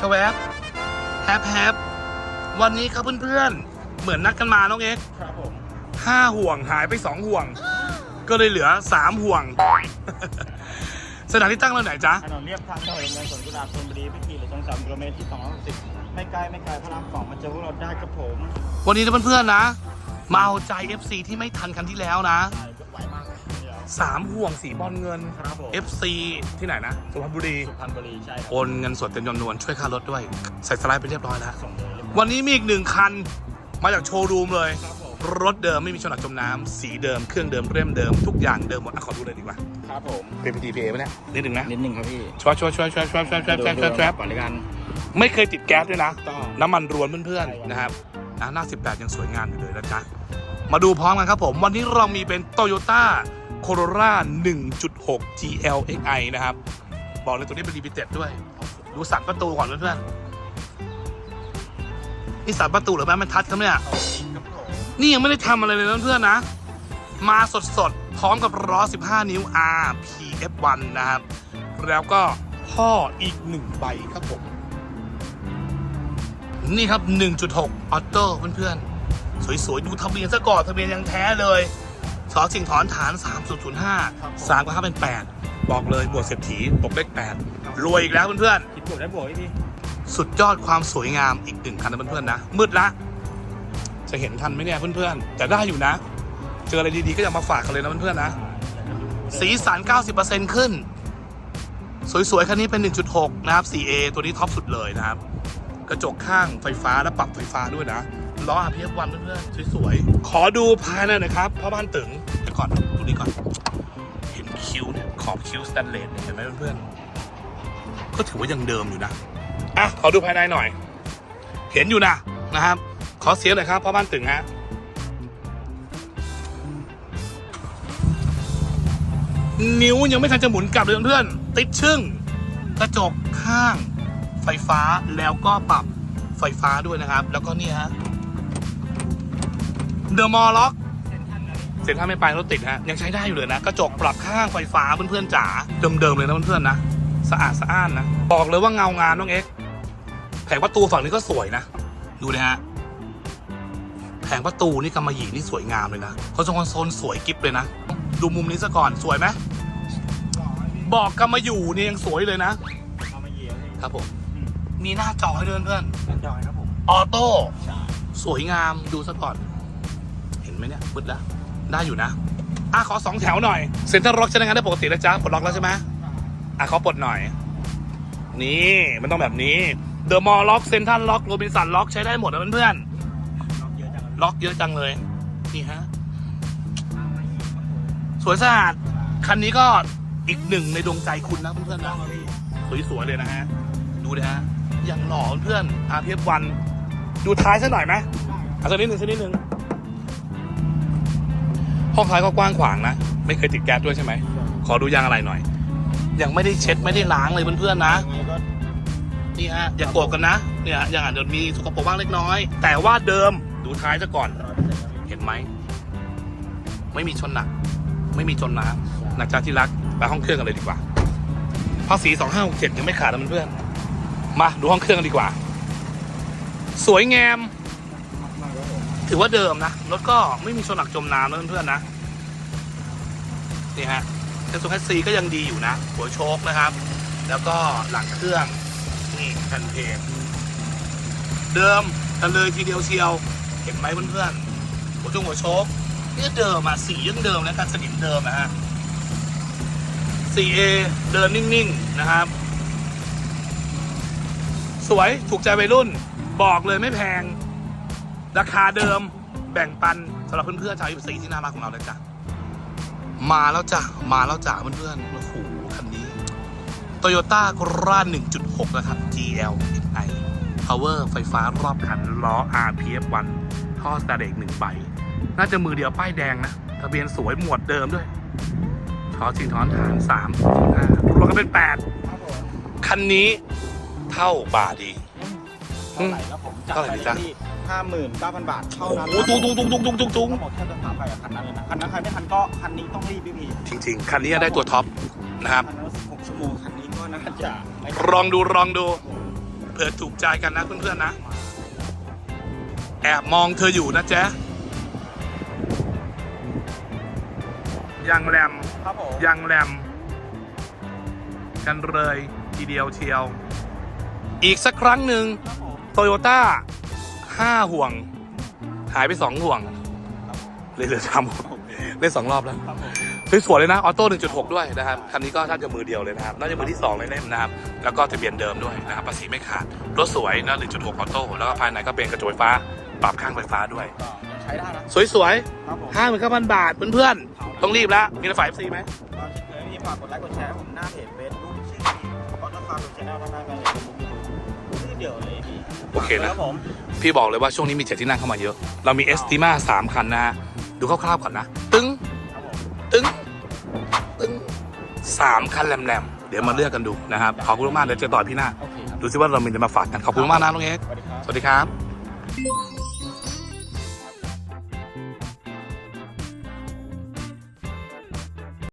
ชวบแฮปแฮปวันนี้ครับเพื่อนๆ เหมือนนัดกันมาน้องเอ็กซ์ครับผมห้าห่วงหายไปสองห่วง ก็เลยเหลือสามห่วง สถานที่ตั้งเราไหนจ๊ะ ถนนเรียบทางถนนเงินสวนกุหลาบชลบุรีพิธีหรือตรงสามกิโลเมตรที่260ไม่ไกลไม่ไกลพระรามสองมาเจอพวกเราได้ครับผมวันนี้นะเพื่อนๆนะ มาเอาใจ FC ที่ไม่ทันคันที่แล้วนะ ใช่ สามห่วงสีบอลเงิน ครับผม FC ที่ไหนนะสุพรรณบุรีสุพรรณบุรีใช่ครับโอนเงินสดเต็มจำนวนช่วยค่ารถด้วย ใส่สไลด์ไปเรียบร้อยแล้ว ส่งเลยวันนี้มีอีกหนึ่งคัน มาจากโชว์รูมเลย ครับผมรถเดิมไม่มีชนหนักจมน้ำสีเดิมเครื่องเดิมเล่มเดิมทุกอย่างเดิมหมดอะขอดูเลยดีกว่าครับผมเป็น PTPA ไหมเนี่ยนิดหนึ่งนะนิดนึงครับพี่ช่วยช่วยช่วยช่วยช่วยช่วยช่วยช่วยช่วยช่วยก่อนเลยกันไม่เคยติดแก๊สด้วยนะ ต้อง น้ำมันรวนเพื่อนใช่ครับ ๆนะครับนะหน้า 18 ยังสวยงามอยู่เลยนะจ๊ะ มาดูพร้อมกันครับผม วันนี้เรามีเป็น Toyota Corolla 1.6 GLXI นะครับ บอกเลยตัวนี้เป็น Limited ด้วย ดูสันประตูก่อนเพื่อนๆนี่สันประตูหรือแม่มันทัดครับเนี่ยเอาจริงครับผมนี่ยังไม่ได้ทำอะไรเลยเพื่อนๆนะ มาสดๆ พร้อมกับล้อ 15 นิ้ว RPF1 นะครับ แล้วก็พ่ออีกหนึ่งใบครับผม นี่ครับ 1.6 ออโต้เพื่อนๆ สวยๆ ดูทะเบียนซะก่อนทะเบียนยังแท้เลย สอสิ่งถอนฐาน 3005 3ก็5เป็น 8 บอกเลยบวกเศรษฐีตกเลข8รวยอีกแล้วเพื่อนๆคิดบวกได้บวกพี่พี่สุดยอดความสวยงามอีกหนึ่งคันนะเพื่อนๆนะ มืดละ จะเห็นทันไหมเนี่ยเพื่อนๆ แต่ได้อยู่นะ เจออะไรดีๆก็อย่ามาฝากกันเลยนะเพื่อนๆนะ สีสัน 90%ขึ้น สวยๆ คันนี้เป็น 1.6 นะครับ 4A ตัวนี้ท็อปสุดเลยนะครับ กระจกข้างไฟฟ้าและปรับไฟฟ้าด้วยนะ ล้อ RPF1 เพื่อนๆสวยๆ ขอดูภายในหน่อยครับพ่อบ้านตึงเดี๋ยวก่อนดูนี่ก่อน เห็นคิ้วเนี่ยขอบคิ้วสแตนเลสเนี่ยเห็นไหมเพื่อนๆ ก็ถือว่ายังเดิมอยู่นะ อะ ขอดูภายในหน่อย เห็นอยู่นะนะครับ ขอเสียงหน่อยครับพ่อบ้านตึงฮะนิ้วยังไม่ทันจะหมุนกลับเลยเพื่อนๆติดชึ่ง กระจกข้าง ไฟฟ้าแล้วก็ปรับไฟฟ้าด้วยนะครับ แล้วก็นี่ฮะ เดอะมอลล็อกเซ็นทรัลไม่ไปรถติดฮะ ยังใช้ได้อยู่เลยนะ กระจกปรับข้างไฟฟ้าเพื่อนๆจ๋าเดิมๆเลยนะเพื่อนๆนะ สะอาดสะอ้านนะ บอกเลยว่าเงางานน้องเอ็กซ์แผงประตูฝั่งนี้ก็สวยนะ ดูเลยฮะแผงประตูนี่กำมะหยี่นี่สวยงามเลยนะคอนโซลคอนโซลสวยกิฟเลยนะ ดูมุมนี้ซะก่อนสวยไหมบอกกำมะอยู่นี่ยังสวยเลยนะเอามาเหยียบพี่ครับผมมีหน้าจอให้ด้วยเพื่อนนั่นจอยครับผมออโต้ใช่สวยงามดูซะก่อนเห็น ไหมเนี่ยมืดแล้วได้อยู่นะอะขอสองแถวหน่อยเซ็นทรัลล็อกใช้งานได้ปกติแล้วจ้าปลดล็อกแล้วใช่ไหมอะขอปลดหน่อย นี่มันต้องแบบนี้เดอะมอลล็อกเซ็นทรัลล็อกโรบินสันล็อกใช้ได้หมดนะเพื่อนล็อกเยอะจังเลยๆล็อกเยอะจังเลยนี่ฮะสวยสะอาดคันนี้ก็อีกหนึ่งในดวงใจคุณนะเพื่อนๆนะสวยๆเลยนะฮะดูนะฮะอย่างหล่อเพื่อน RPF1 ดูท้ายสักหน่อยไหมเอาสักนิดหนึ่งสักนิดหนึ่ง ห้องท้ายก็กว้างขวางนะ ไม่เคยติดแก๊สด้วยใช่ไหม ขอดูยางอะไรหน่อย ยังไม่ได้เช็ดไม่ได้ล้างเลยเพื่อนๆนะยังไงก็นี่ฮะ อย่าโกรธกันนะ เนี่ยยังอาจจะมีสกปรกบ้างเล็กน้อย แต่ว่าเดิมดูท้ายซะก่อน เห็นไหม ไม่มีชนหนัก ไม่มีจนน้ำหนักจากที่รักไปห้องเครื่องกันเลยดีกว่า ภาษีสองห้าหกเจ็ดยังไม่ขาดนะเพื่อนๆมาดูห้องเครื่องกันดีกว่า สวยงามมากครับผม ถือว่าเดิมนะ รถก็ไม่มีชนหนักจมน้ำนะเพื่อนๆนะ นี่ฮะแต่ส่วแคสซีก็ยังดีอยู่นะ หัวโชคนะครับ แล้วก็หลังเครื่อง นี่แผ่นเพจเดิมกันเลยทีเดียวเชียว เห็นไหมเพื่อนๆหัวจงหัวโชคนี่เดิมอะสียังเดิมนะการสนิมเดิมนะฮะ 4A เดินนิ่งๆนะครับ สวยถูกใจวัยรุ่น บอกเลยไม่แพง ราคาเดิมแบ่งปันสำหรับเพื่อนๆชาวอีสีที่น่ารักของเราเลยจ้ะมาแล้วจ้ะมาแล้วจ้ะเพื่อนๆโอ้โหคันนี้ Toyota Corolla 1.6 นะครับ GL XI Power ไฟฟ้ารอบคันล้อ RPF1 ท่อสตาร์เด็กหนึ่งใบ น่าจะมือเดียวป้ายแดงนะ ทะเบียนสวยหมวดเดิมด้วยทอชิงทอนฐาน3 5รวมกันเป็นครับผม8คันนี้เท่าบาทดีเท่าไหร่แล้วผมจัดเท่าไหร่ไปดีจ๊ะที่ ห้าหมื่นเก้าพันบาทเท่าโอ้นั้นโหตุ้งตุ้งตุ้งตุ้งตุ้งตุ้งตุ้งทั้งหมดแค่จะถามไปกับคันนั้นเลยนะคันนั้นใครไม่ทันก็คันนี้ต้องรีบพี่พี่จริงๆ คันนี้ได้ตัวท็อปนะครับคันนั้นสิบหกชั่วโมงคันนี้ก็น่าจะไม่ลองดูลองดูเผื่อถูกใจกันนะเพื่อนๆนะ แอบมองเธออยู่นะแจ๊ะยังแรมครับผมยังแรมกันเลยทีเดียวเชียว อีกสักครั้งหนึ่งครับผม โตโยต้า ห้าห่วง หายไปสองห่วงเลยเหลือสามห่วงเล่นสองรอบแล้วครับผมสวยๆเลยนะออโต้1.6 ด้วยนะครับคันนี้ก็น่าจะมือเดียวเลยนะครับน่าจะมือที่2เลยเล่มนะครับแล้วก็ทะเบียนเดิมด้วยนะครับภาษีไม่ขาดรถสวยนะ1.6ออโต้แล้วก็ภายในก็เป็นกระจกไฟฟ้า ปรับข้างไฟฟ้าด้วยก็ยังใช้ได้นะสวยครับผมๆห้าหมื่นเก้าพันบาทเพื่อนๆต้องรีบแล้วมีรถไฟ FC ไหมตอนที่เคยพี่ฝากกดไลค์กดแชร์ให้ผมหน้าเพจเฟซบุ๊กชื่อออโต้คาร์ดูชแนลทางหน้าแฟนเพจเฟซบุ๊กยูทูบชื่อเดียวเลยพี่โอเคนะครับผม พี่บอกเลยว่าช่วงนี้มีเจ็ดที่นั่งเข้ามาเยอะ เรามีเอสติมาสามคันนะฮะดูคร่าวๆก่อนนะ ตึ้งครับผมตึ้งตึ้งสามคันแหลมๆ เดี๋ยวมาเลือกกันดูนะครับ ขอบคุณมากๆเดี๋ยวเจอต่อพี่หน้าโอเคครับดูซิว่าเรามีจะมาฝากกัน ขอบคุณมากนะน้องเอ็กซ์สวัสดีครับสวัสดีครับ